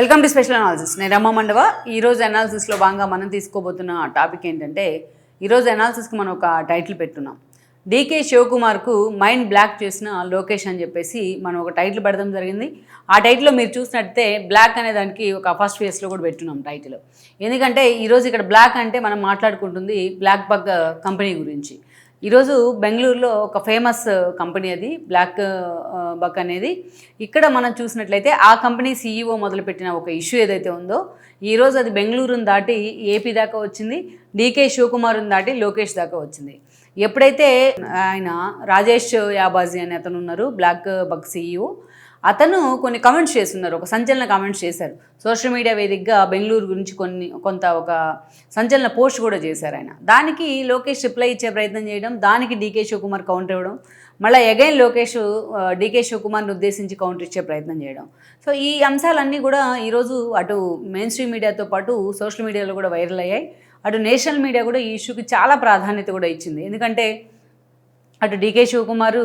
Welcome to special analysis. నేను రమ్మ మండవ. ఈరోజు అనాలిసిస్లో భాగంగా మనం తీసుకోబోతున్న టాపిక్ ఏంటంటే ఈరోజు అనాలిసిస్కి మనం ఒక టైటిల్ పెట్టున్నాం. డీకే శివకుమార్కు మైండ్ బ్లాక్ చేసిన లోకేష్ అని చెప్పేసి మనం ఒక టైటిల్ పెడతాం జరిగింది. ఆ టైటిల్లో మీరు చూసినట్టే బ్లాక్ అనే దానికి ఒక ఫస్ట్ ఫేస్లో కూడా పెట్టున్నాం టైటిల్ ఎందుకంటే ఈరోజు ఇక్కడ బ్లాక్ అంటే మనం మాట్లాడుకుంటుంది బ్లాక్ బగ్ కంపెనీ గురించి. ఈరోజు బెంగళూరులో ఒక ఫేమస్ uh, కంపెనీ అది బ్లాక్ బక్ uh, uh, అనేది. ఇక్కడ మనం చూసినట్లయితే ఆ కంపెనీ సీఈఓ మొదలుపెట్టిన ఒక ఇష్యూ ఏదైతే ఉందో ఈరోజు అది బెంగళూరుని దాటి ఏపీ దాకా వచ్చింది డీకే శివకుమార్ని దాటి లోకేష్ దాకా వచ్చింది. ఎప్పుడైతే ఆయన రాజేష్ యాబాజీ అనే అతను ఉన్నారు బ్లాక్ బక్ సీఈఓ అతను కొన్ని కమెంట్స్ చేస్తున్నారు. ఒక సంచలన కామెంట్స్ చేశారు. సోషల్ మీడియా వేదికగా బెంగళూరు గురించి కొన్ని కొంత ఒక సంచలన పోస్ట్ కూడా చేశారు ఆయన. దానికి లోకేష్ రిప్లై ఇచ్చే ప్రయత్నం చేయడం దానికి డీకే శివకుమార్ కౌంటర్ ఇవ్వడం మళ్ళీ అగైన్ లోకేష్ డీకే శివకుమార్ని ఉద్దేశించి కౌంటర్ ఇచ్చే ప్రయత్నం చేయడం. సో ఈ అంశాలన్నీ కూడా ఈరోజు అటు మెయిన్ స్ట్రీమ్ మీడియాతో పాటు సోషల్ మీడియాలో కూడా వైరల్ అయ్యాయి. అటు నేషనల్ మీడియా కూడా ఈ ఇష్యూకి చాలా ప్రాధాన్యత కూడా ఇచ్చింది. ఎందుకంటే అటు డీకే శివకుమారు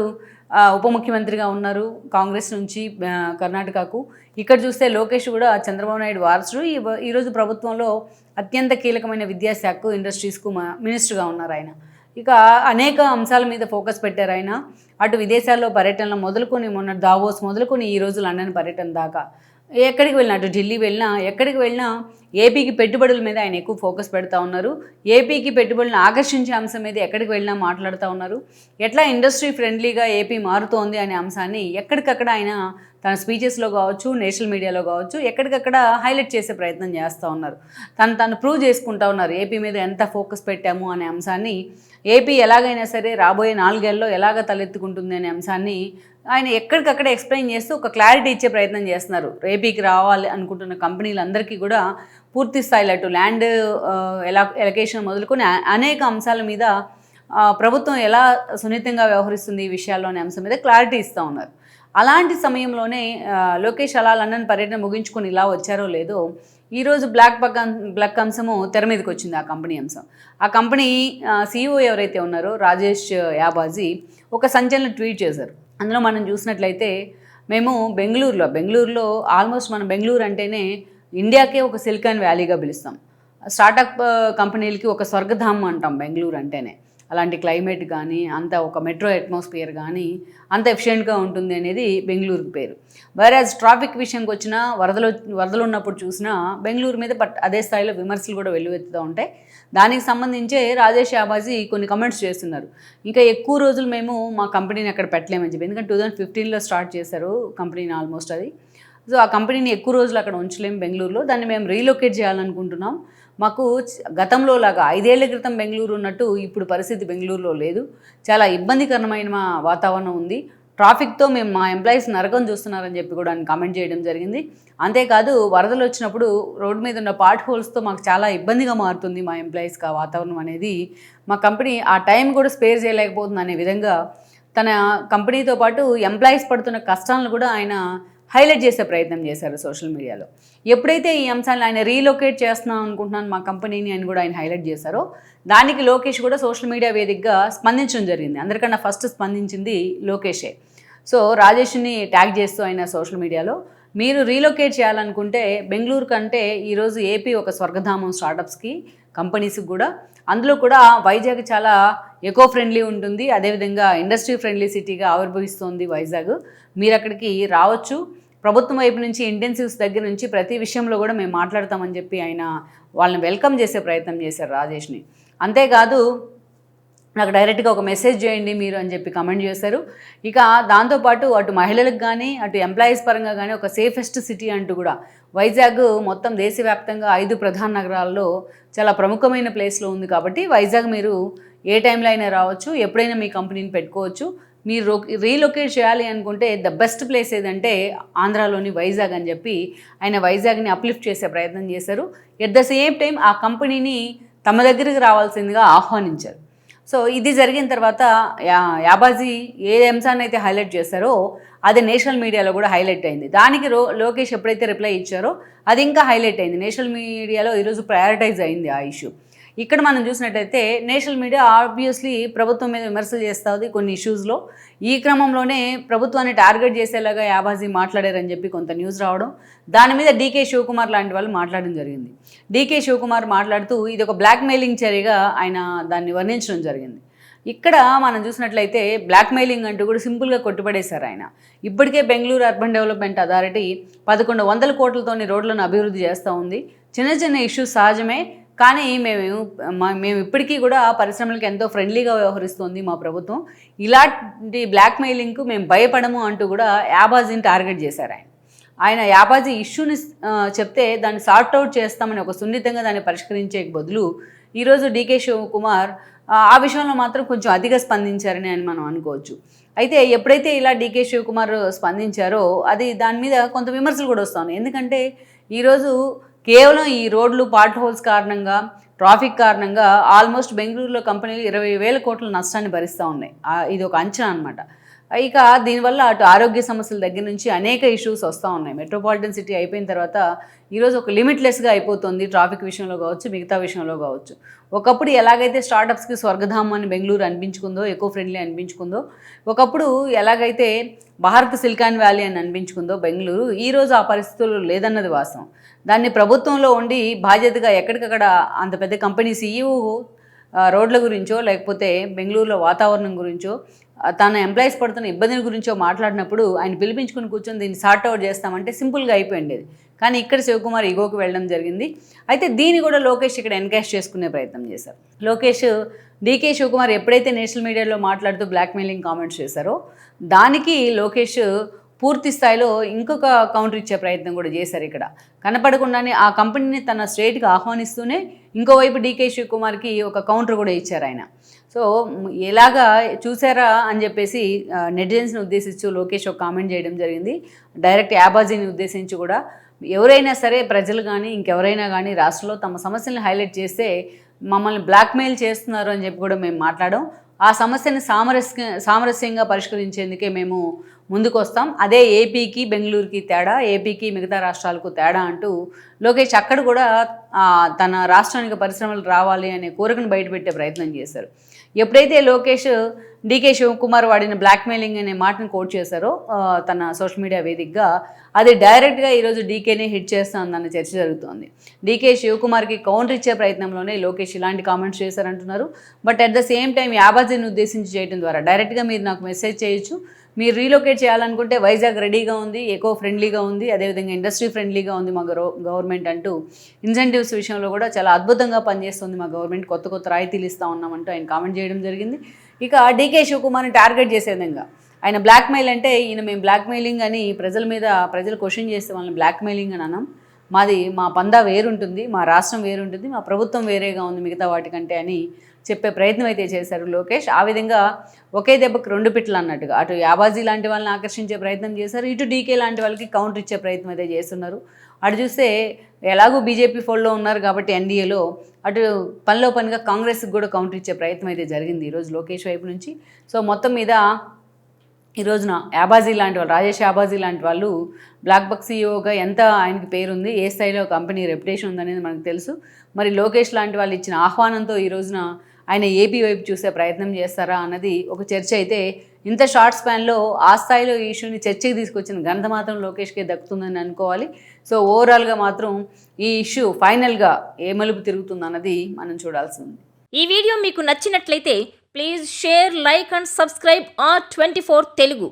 ఉప ముఖ్యమంత్రిగా ఉన్నారు కాంగ్రెస్ నుంచి కర్ణాటకకు. ఇక్కడ చూస్తే లోకేష్ కూడా చంద్రబాబు నాయుడు వారసుడు. ఈ ఈరోజు ప్రభుత్వంలో అత్యంత కీలకమైన విద్యాశాఖకు ఇండస్ట్రీస్కు మినిస్టర్గా ఉన్నారు ఆయన. ఇక అనేక అంశాల మీద ఫోకస్ పెట్టారు ఆయన. అటు విదేశాల్లో పర్యటనలు మొదలుకొని మొన్న దావోస్ మొదలుకొని ఈరోజు లండన్ పర్యటన దాకా. ఎక్కడికి వెళ్ళినా అటు ఢిల్లీ వెళ్ళినా ఎక్కడికి వెళ్ళినా ఏపీకి పెట్టుబడుల మీద ఆయన ఎక్కువ ఫోకస్ పెడతా ఉన్నారు. ఏపీకి పెట్టుబడులను ఆకర్షించే అంశం మీద ఎక్కడికి వెళ్ళినా మాట్లాడుతూ ఉన్నారు. ఎట్లా ఇండస్ట్రీ ఫ్రెండ్లీగా ఏపీ మారుతోంది అనే అంశాన్ని ఎక్కడికక్కడ ఆయన తన స్పీచెస్లో కావచ్చు నేషనల్ మీడియాలో కావచ్చు ఎక్కడికక్కడ హైలైట్ చేసే ప్రయత్నం చేస్తూ ఉన్నారు. తను తను ప్రూవ్ చేసుకుంటా ఉన్నారు ఏపీ మీద ఎంత ఫోకస్ పెట్టాము అనే అంశాన్ని. ఏపీ ఎలాగైనా సరే రాబోయే నాలుగేళ్ళలో ఎలాగ తలెత్తుకుంటుంది అనే అంశాన్ని ఆయన ఎక్కడికక్కడ ఎక్స్ప్లెయిన్ చేస్తూ ఒక క్లారిటీ ఇచ్చే ప్రయత్నం చేస్తున్నారు. ఏపీకి రావాలి అనుకుంటున్న కంపెనీలందరికీ కూడా పూర్తి స్థాయిలో అటు ల్యాండ్ ఎలా ఎలకేషన్ మొదలుకొని అనేక అంశాల మీద ప్రభుత్వం ఎలా సున్నితంగా వ్యవహరిస్తుంది ఈ విషయాల్లో అనే అంశం మీద క్లారిటీ ఇస్తూ ఉన్నారు. అలాంటి సమయంలోనే లోకేష్ అలా లండన్ పర్యటన ముగించుకొని ఇలా వచ్చారో లేదో ఈరోజు బ్లాక్ బక్ బ్లాక్ అంశము తెర మీదకి వచ్చింది ఆ కంపెనీ అంశం. ఆ కంపెనీ సీఈఓ ఎవరైతే ఉన్నారో రాజేష్ యాబాజీ ఒక సంచలన ట్వీట్ చేశారు. అందులో మనం చూసినట్లయితే మేము బెంగళూరులో బెంగళూరులో ఆల్మోస్ట్ మనం బెంగళూరు అంటేనే ఇండియాకే ఒక సిలికాన్ వ్యాలీగా పిలుస్తాం. స్టార్టప్ కంపెనీలకి ఒక స్వర్గధామం అంటాం బెంగళూరు అంటేనే. అలాంటి క్లైమేట్ కానీ అంత ఒక మెట్రో అట్మాస్ఫియర్ కానీ అంత ఎఫిషియెంట్గా ఉంటుంది అనేది బెంగళూరుకి పేరు. వేరాజ్ ట్రాఫిక్ విషయంకి వచ్చినా వరదలు వరదలు ఉన్నప్పుడు చూసినా బెంగళూరు మీద బట్ అదే స్థాయిలో విమర్శలు కూడా వెల్లువెత్తుతూ ఉంటాయి. దానికి సంబంధించే రాజేష్ షాబాజీ కొన్ని కమెంట్స్ చేస్తున్నారు. ఇంకా ఎక్కువ రోజులు మేము మా కంపెనీని అక్కడ పెట్టలేమని చెప్పి ఎందుకంటే టూ థౌజండ్ ఫిఫ్టీన్లో స్టార్ట్ చేశారు కంపెనీని ఆల్మోస్ట్ అది. సో ఆ కంపెనీని ఎక్కువ రోజులు అక్కడ ఉంచలేము బెంగళూరులో. దాన్ని మేము రీలొకేట్ చేయాలనుకుంటున్నాం. మాకు గతంలో లాగా ఐదేళ్ళ క్రితం బెంగళూరు ఉన్నట్టు ఇప్పుడు పరిస్థితి బెంగళూరులో లేదు. చాలా ఇబ్బందికరమైన మా వాతావరణం ఉంది. ట్రాఫిక్తో మేము మా ఎంప్లాయీస్ నరకం చూస్తున్నారని చెప్పి కూడా ఆయన కామెంట్ చేయడం జరిగింది. అంతేకాదు వరదలు వచ్చినప్పుడు రోడ్డు మీద ఉన్న పార్ట్ హోల్స్తో మాకు చాలా ఇబ్బందిగా మారుతుంది మా ఎంప్లాయీస్కి ఆ వాతావరణం అనేది. మా కంపెనీ ఆ టైం కూడా స్పేర్ చేయలేకపోతుంది అనే విధంగా తన కంపెనీతో పాటు ఎంప్లాయీస్ పడుతున్న కష్టాలను కూడా ఆయన హైలైట్ చేసే ప్రయత్నం చేశారు సోషల్ మీడియాలో. ఎప్పుడైతే ఈ అంశాలను ఆయన రీలొకేట్ చేస్తున్నాం అనుకుంటున్నాను మా కంపెనీని అని కూడా ఆయన హైలైట్ చేశారో. దానికి లోకేష్ కూడా సోషల్ మీడియా వేదికగా స్పందించడం జరిగింది. అందరికన్నా ఫస్ట్ స్పందించింది లోకేషే. సో రాజేష్ని ట్యాగ్ చేస్తూ ఆయన సోషల్ మీడియాలో. మీరు రీలొకేట్ చేయాలనుకుంటే బెంగళూరు కంటే ఈరోజు ఏపీ ఒక స్వర్గధామం స్టార్టప్స్కి కంపెనీస్కి కూడా. అందులో కూడా వైజాగ్ చాలా ఎకో ఫ్రెండ్లీ ఉంటుంది. అదేవిధంగా ఇండస్ట్రీ ఫ్రెండ్లీ సిటీగా ఆవిర్భవిస్తోంది వైజాగ్. మీరు అక్కడికి రావచ్చు. ప్రభుత్వం వైపు నుంచి ఇంటెన్సివ్స్ దగ్గర నుంచి ప్రతి విషయంలో కూడా మేము మాట్లాడతామని చెప్పి ఆయన వాళ్ళని వెల్కమ్ చేసే ప్రయత్నం చేశారు రాజేష్ని. అంతేకాదు నాకు డైరెక్ట్గా ఒక మెసేజ్ చేయండి మీరు అని చెప్పి కమెంట్ చేశారు. ఇక దాంతోపాటు అటు మహిళలకు కానీ అటు ఎంప్లాయీస్ పరంగా కానీ ఒక సేఫెస్ట్ సిటీ అంటూ కూడా వైజాగ్ మొత్తం దేశవ్యాప్తంగా ఐదు ప్రధాన నగరాల్లో చాలా ప్రముఖమైన ప్లేస్లో ఉంది కాబట్టి వైజాగ్ మీరు ఏ టైంలో అయినా రావచ్చు ఎప్పుడైనా మీ కంపెనీని పెట్టుకోవచ్చు. మీరు రో- రీలొకేట్ చేయాలి అనుకుంటే ద బెస్ట్ ప్లేస్ ఏదంటే ఆంధ్రాలోని వైజాగ్ అని చెప్పి ఆయన వైజాగ్ని అప్లిఫ్ట్ చేసే ప్రయత్నం చేశారు. ఎట్ ద సేమ్ టైం ఆ కంపెనీని తమ దగ్గరికి రావాల్సిందిగా ఆహ్వానించారు. సో ఇది జరిగిన తర్వాత యా యాబాజీ ఏ అంశాన్ని అయితే హైలైట్ చేశారో అది నేషనల్ మీడియాలో కూడా హైలైట్ అయింది. దానికి రో లోకేష్ ఎప్పుడైతే రిప్లై ఇచ్చారో అది ఇంకా హైలైట్ అయింది. నేషనల్ మీడియాలో ఈరోజు ప్రయారిటైజ్ అయింది ఆ ఇష్యూ. ఇక్కడ మనం చూసినట్టయితే నేషనల్ మీడియా ఆబ్వియస్లీ ప్రభుత్వం మీద విమర్శలు చేస్తుంది కొన్ని ఇష్యూస్లో ఈ క్రమంలోనే ప్రభుత్వాన్ని టార్గెట్ చేసేలాగా యాబాజీ మాట్లాడారని చెప్పి కొంత న్యూస్ రావడం. దాని మీద డీకే శివకుమార్ లాంటి వాళ్ళు మాట్లాడడం జరిగింది. డీకే శివకుమార్ మాట్లాడుతూ ఇది ఒక బ్లాక్మెయిలింగ్ చర్యగా ఆయన దాన్ని వర్ణించడం జరిగింది. ఇక్కడ మనం చూసినట్లయితే బ్లాక్మెయిలింగ్ అంటూ కూడా సింపుల్గా కొట్టుపడేశారు ఆయన. ఇప్పటికే బెంగళూరు అర్బన్ డెవలప్మెంట్ అథారిటీ పదకొండు వందల కోట్లతోని రోడ్లను అభివృద్ధి చేస్తూ ఉంది. చిన్న చిన్న ఇష్యూస్ సహజమే. కానీ మేము మా- మేము ఇప్పటికీ కూడా పరిశ్రమలకు ఎంతో ఫ్రెండ్లీగా వ్యవహరిస్తుంది మా ప్రభుత్వం. ఇలాంటి బ్లాక్ మెయిలింగ్కు మేము భయపడము అంటూ కూడా యాబాజీని టార్గెట్ చేశారు ఆయన. ఆయన యాబాజీ ఇష్యూని చెప్తే దాన్ని సార్ట్ అవుట్ చేస్తామని ఒక సున్నితంగా దాన్ని పరిష్కరించే బదులు ఈరోజు డీకే శివకుమార్ ఆ, విషయంలో మాత్రం కొంచెం అధిక స్పందించారని అని మనం అనుకోవచ్చు. అయితే ఎప్పుడైతే ఇలా డీకే శివకుమార్ స్పందించారో అది దాని మీద కొంత విమర్శలు కూడా వస్తాను. ఎందుకంటే ఈరోజు కేవలం ఈ రోడ్లు పార్ట్ హోల్స్ కారణంగా ట్రాఫిక్ కారణంగా ఆల్మోస్ట్ బెంగళూరులో కంపెనీలు ఇరవై వేల కోట్ల నష్టాన్ని భరిస్తూ ఉన్నాయి. ఇది ఒక అంచనా అనమాట ఇక దీనివల్ల అటు ఆరోగ్య సమస్యల దగ్గర నుంచి అనేక ఇష్యూస్ వస్తూ ఉన్నాయి. మెట్రోపాలిటన్ సిటీ అయిపోయిన తర్వాత ఈరోజు ఒక లిమిట్లెస్గా అయిపోతుంది ట్రాఫిక్ విషయంలో కావచ్చు మిగతా విషయంలో కావచ్చు. ఒకప్పుడు ఎలాగైతే స్టార్టప్స్కి స్వర్గధామం అని బెంగళూరు అనిపించుకుందో ఎకో ఫ్రెండ్లీ అనిపించుకుందో ఒకప్పుడు ఎలాగైతే భారత్ సిలికాన్ వ్యాలీ అని అనిపించుకుందో బెంగళూరు ఈరోజు ఆ పరిస్థితులు లేదన్నది వాస్తవం. దాన్ని ప్రభుత్వంలో ఉండి బాధ్యతగా ఎక్కడికక్కడ అంత పెద్ద కంపెనీ సీఈఓ రోడ్ల గురించో లేకపోతే బెంగళూరులో వాతావరణం గురించో తన ఎంప్లాయీస్ పడుతున్న ఇబ్బందుల గురించో మాట్లాడినప్పుడు ఆయన పిలిపించుకుని కూర్చొని దీన్ని సార్ట్ అవుట్ చేస్తామంటే సింపుల్గా అయిపోయిండేది. కానీ ఇక్కడ శివకుమార్ ఈగోకి వెళ్ళడం జరిగింది. అయితే దీన్ని కూడా లోకేష్ ఇక్కడ ఎన్కాష్ చేసుకునే ప్రయత్నం చేశారు. లోకేష్ డీకే శివకుమార్ ఎప్పుడైతే నేషనల్ మీడియాలో మాట్లాడుతూ బ్లాక్మెయిలింగ్ కామెంట్స్ చేశారో దానికి లోకేష్ పూర్తి స్థాయిలో ఇంకొక కౌంటర్ ఇచ్చే ప్రయత్నం కూడా చేశారు ఇక్కడ. కనపడకుండానే ఆ కంపెనీని తన స్ట్రేట్గా ఆహ్వానిస్తూనే ఇంకోవైపు డీకే శివకుమార్కి ఒక కౌంటర్ కూడా ఇచ్చారు ఆయన. సో ఎలాగా చూసారా అని చెప్పేసి నెటిజన్స్ని ఉద్దేశించి లోకేష్ ఒక కామెంట్ చేయడం జరిగింది. డైరెక్ట్ యాబాజీని ఉద్దేశించి కూడా. ఎవరైనా సరే ప్రజలు కానీ ఇంకెవరైనా కానీ రాష్ట్రంలో తమ సమస్యలను హైలైట్ చేస్తే మమ్మల్ని బ్లాక్మెయిల్ చేస్తున్నారు అని చెప్పి కూడా మేము మాట్లాడాం. ఆ సమస్యని సామరస్య సామరస్యంగా పరిష్కరించేందుకే మేము ముందుకు వస్తాం అదే ఏపీకి బెంగళూరుకి తేడా ఏపీకి మిగతా రాష్ట్రాలకు తేడా అంటూ లోకేష్ అక్కడ కూడా తన రాష్ట్రానికి పరిశ్రమలు రావాలి అనే కోరికను బయటపెట్టే ప్రయత్నం చేశారు. ఎప్పుడైతే లోకేష్ డీకే శివకుమార్ వాడిన బ్లాక్మెయిలింగ్ అనే మాటను కోట్ చేశారో తన సోషల్ మీడియా వేదికగా అది డైరెక్ట్గా ఈరోజు డీకేనే హిట్ చేస్తుందన్న చర్చ జరుగుతోంది. డీకే శివకుమార్కి కౌంటర్ ఇచ్చే ప్రయత్నంలోనే లోకేష్ ఇలాంటి comments చేశారంటున్నారు. But at the same time యాబాజీని ఉద్దేశించి చేయడం ద్వారా డైరెక్ట్గా మీరు నాకు మెసేజ్ చేయొచ్చు. మీరు రీలొకేట్ చేయాలనుకుంటే వైజాగ్ రెడీగా ఉంది ఎకో ఫ్రెండ్లీగా ఉంది అదేవిధంగా ఇండస్ట్రీ ఫ్రెండ్లీగా ఉంది మా గరో గవర్నమెంట్ అంటూ ఇన్సెంటివ్స్ విషయంలో కూడా చాలా అద్భుతంగా పనిచేస్తుంది మా గవర్నమెంట్. కొత్త కొత్త రాయితీలు ఇస్తా ఉన్నామంటూ ఆయన కామెంట్ చేయడం జరిగింది. ఇక డీకే శివకుమార్ని టార్గెట్ చేసే విధంగా ఆయన బ్లాక్మెయిల్ అంటే ఈయన మేము బ్లాక్మెయిలింగ్ అని ప్రజల మీద ప్రజలు క్వశ్చన్ చేస్తే వాళ్ళని బ్లాక్మెయిలింగ్ అని అన్నాం. మాది మా పందా వేరుంటుంది మా రాష్ట్రం వేరుంటుంది మా ప్రభుత్వం వేరేగా ఉంది మిగతా వాటికంటే అని చెప్పే ప్రయత్నం అయితే చేశారు లోకేష్. ఆ విధంగా ఒకే దెబ్బకు రెండు పిట్లు అన్నట్టుగా అటు యాబాజీ లాంటి వాళ్ళని ఆకర్షించే ప్రయత్నం చేశారు ఇటు డీకే లాంటి వాళ్ళకి కౌంటర్ ఇచ్చే ప్రయత్నం అయితే చేస్తున్నారు. అటు చూస్తే ఎలాగూ బీజేపీ ఫోల్డ్లో ఉన్నారు కాబట్టి ఎన్డీఏలో అటు పనిలో పనిగా కాంగ్రెస్కి కూడా కౌంటర్ ఇచ్చే ప్రయత్నం అయితే జరిగింది ఈరోజు లోకేష్ వైపు నుంచి. సో మొత్తం మీద ఈ రోజున యాబాజీ లాంటి వాళ్ళు రాజేష్ యాబాజీ లాంటి వాళ్ళు బ్లాక్ బక్ సీఈఓగా ఎంత ఆయనకి పేరుంది ఏ స్థాయిలో కంపెనీ రెప్యుటేషన్ ఉందనేది మనకు తెలుసు. మరి లోకేష్ లాంటి వాళ్ళు ఇచ్చిన ఆహ్వానంతో ఈ రోజున ఆయన ఏపీ వైపు చూసే ప్రయత్నం చేస్తారా అన్నది ఒక చర్చ అయితే ఇంత షార్ట్ స్పాన్లో ఆ స్థాయిలో ఈ ఇష్యూని చర్చకి తీసుకొచ్చిన ఘనత మాత్రం లోకేష్కే దక్కుతుందని అనుకోవాలి. సో ఓవరాల్గా మాత్రం ఈ ఇష్యూ ఫైనల్గా ఏ మలుపు తిరుగుతుంది అన్నది మనం చూడాల్సి ఉంది. ఈ వీడియో మీకు నచ్చినట్లయితే please share like and subscribe R twenty Telugu.